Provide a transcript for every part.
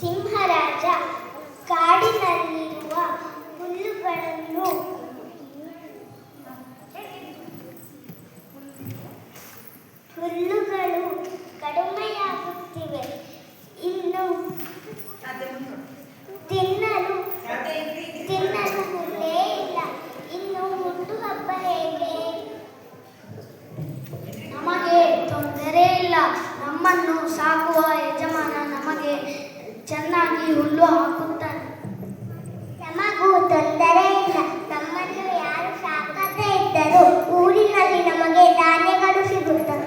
ಸಿಂಹರಾಜ ಕಾಡಿನಲ್ಲಿರುವ ಹುಲ್ಲುಗಳನ್ನು ಹುಲ್ಲುಗಳು ಕಡಿಮೆಯಾಗುತ್ತಿವೆ. ಇನ್ನು ತಿನ್ನಲು ತಿನ್ನಲು ಹುಲ್ಲೇ ಇಲ್ಲ. ಇನ್ನು ಹುಟ್ಟುಹಬ್ಬ ಹೇಗೆ? ನಮಗೆ ತೊಂದರೆ ಇಲ್ಲ. ನಮ್ಮನ್ನು ಸಾಕುವ ಚೆನ್ನಾಗಿ ಹುಲ್ಲು ಹಾಕುತ್ತಾನೆ ನಮಗೂ ತೊಂದರೆ ಇಲ್ಲ. ನಮ್ಮನ್ನು ಯಾರು ಸಾಕದೇ ಇದ್ದರು ಊರಿನಲ್ಲಿ ನಮಗೆ ಧಾನ್ಯಗಳು ಸಿಗುತ್ತವೆ.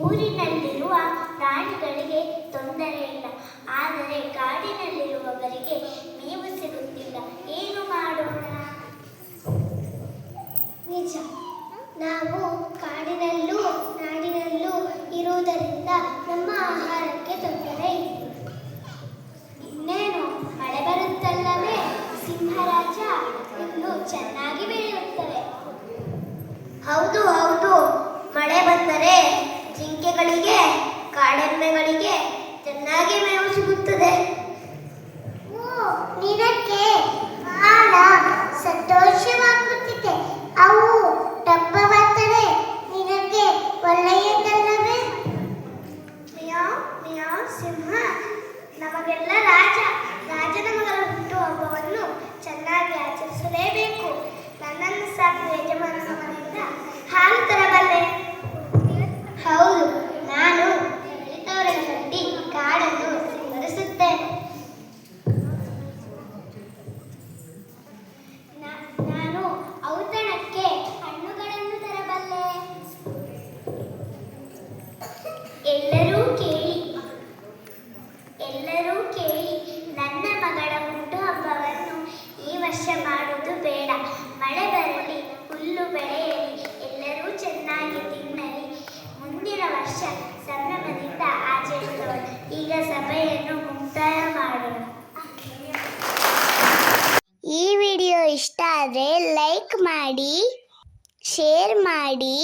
ಊರಿನಲ್ಲಿರುವ ಪ್ರಾಣಿಗಳಿಗೆ ತೊಂದರೆ ಇಲ್ಲ. ಆದರೆ ಕಾಡಿನಲ್ಲಿರುವವರಿಗೆ ಮೇವು ಸಿಗುತ್ತಿಲ್ಲ. ಏನು ಮಾಡೋಣ? ನಿಜ. ನಾವು ಕಾಡಿನಲ್ಲೂ, ನಾಡಿನಲ್ಲೂ ಇರುವುದರಿಂದ ನಮ್ಮ ಆಹಾರಕ್ಕೆ ತೊಂದರೆ ಇದೆ ಇನ್ನೇನು, ಮಳೆ ಬರುತ್ತಲ್ಲವೇ? ಸಿಂಹರಾಜ ಇನ್ನು ಚೆನ್ನಾಗಿ ಬೆಳೆಯುತ್ತವೆ. ಹೌದು ಹೌದು. ಮಳೆ ಬಂದರೆ ಜಿಂಕೆಗಳಿಗೆ ಕಾಡೆಮ್ಮೆಗಳಿಗೆ ಸಿಂಹ ನಮಗೆಲ್ಲ ರಾಜ ರಾಜನ ಮಗಳ ಹುಟ್ಟುಹಬ್ಬವನ್ನು ಎಲ್ಲರೂ ಕೇಳಿ, ನನ್ನ ಮಗಳ ಹುಟ್ಟುಹಬ್ಬವನ್ನು ಈ ವರ್ಷ ಮಾಡುವುದು ಬೇಡ. ಮಳೆ ಬರಲಿ, ಹುಲ್ಲು ಬೆಳೆಯಲಿ, ಎಲ್ಲರೂ ಚೆನ್ನಾಗಿ ತಿನ್ನಲಿ. ಮುಂದಿನ ವರ್ಷ ಸಂಭ್ರಮದಿಂದ ಆಚರಿಸೋಣ ಈಗ ಸಭೆಯನ್ನು ಮುಕ್ತಾಯ ಮಾಡೋಣ. ಈ ವಿಡಿಯೋ ಇಷ್ಟ ಆದರೆ ಲೈಕ್ ಮಾಡಿ, ಶೇರ್ ಮಾಡಿ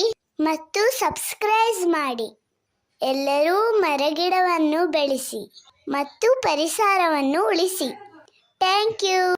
ಮತ್ತು ಸಬ್ಸ್ಕ್ರೈಬ್ ಮಾಡಿ. ಎಲ್ಲರೂ ಮರಗಿಡವನ್ನು ಬೆಳೆಸಿ. ಮತ್ತು ಪರಿಸರವನ್ನು ಉಳಿಸಿ. Thank you.